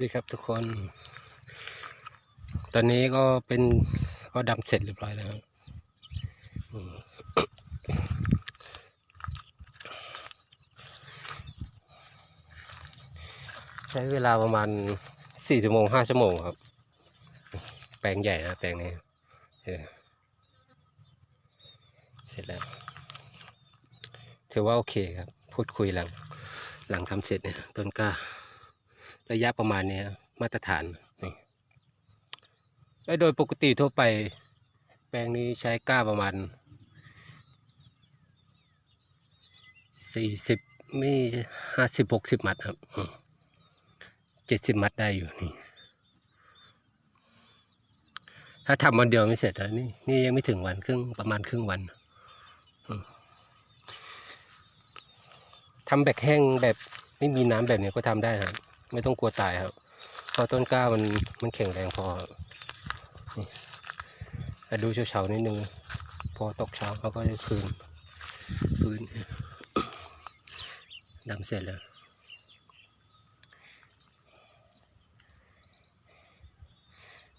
ดีครับทุกคน ตอนนี้ก็เป็นก็ดำเสร็จเรียบร้อยแล้วครับใช้เวลาประมาณสี่ชั่วโมงห้าชั่วโมงครับ แปลงใหญ่นะแปลงนี้เออเสร็จแล้วถือว่าโอเคครับ พูดคุยหลัง หลังทำเสร็จเนี่ยต้นกล้า ระยะประมาณนี้มาตรฐานนี่โดยปกติทั่วไป แปลงนี้ใช้ก้าประมาณสี่สิบไม่ห้าสิบหกสิบมัดครับเจ็ดสิบมัดได้อยู่นี่ ถ้าทำวันเดียวไม่เสร็จนะนี่นี่ยังไม่ถึงวันครึ่งประมาณครึ่งวันทำแบบแห้งแบบไม่มีน้ำแบบนี้ก็ทำได้ครับ ไม่ต้องกลัวตายครับเพราะต้นกล้ามันมันแข็งแรงพอครับนี่แต่ดูเฉาๆนิดนึง พอตกเช้าเขาก็จะคืนคืนดำเสร็จแล้ว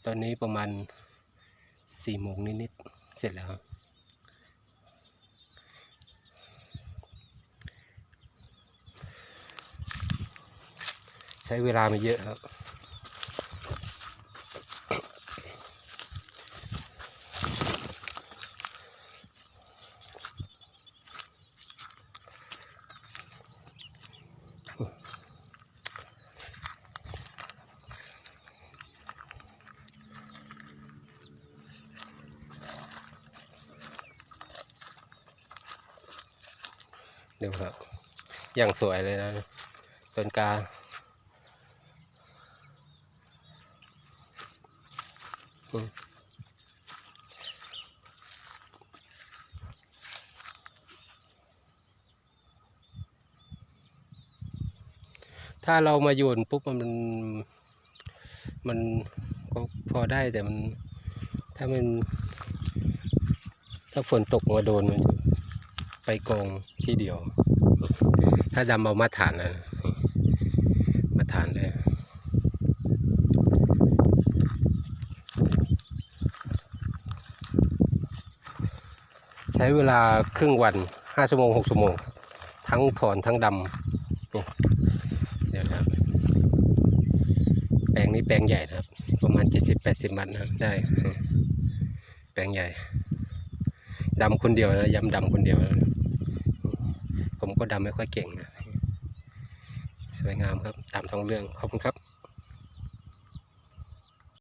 ตอนนี้ประมาณสี่โมงนิดๆเสร็จแล้วครับ ใช้เวลามาเยอะครับ เดูครับอย่างสวยเลยนะต้นกาอืม ถ้าเรามาโยนปุ๊บมันมันก็พอได้แต่มัน ถ้ามัน ถ้าฝนตกมาโดนมันไปกองที่เดียว ถ้าดำเอามาฐานนะมาตรฐานเลย ใช้เวลาครึ่งวันห้าชั่วโมงหกชั่วโมง ทั้งถอนทั้งดำนี่เดี๋ยวนะครับแปลงนี้แปลงใหญ่นะครับ ประมาณเจ็ดสิบแปดสิบมัดนะได้ แปลงใหญ่ดำคนเดียวนะย้ำดำคนเดียวนะผมก็ดำไม่ค่อยเก่งนะสวยงามครับ ตามท้องเรื่องขอบคุณครับ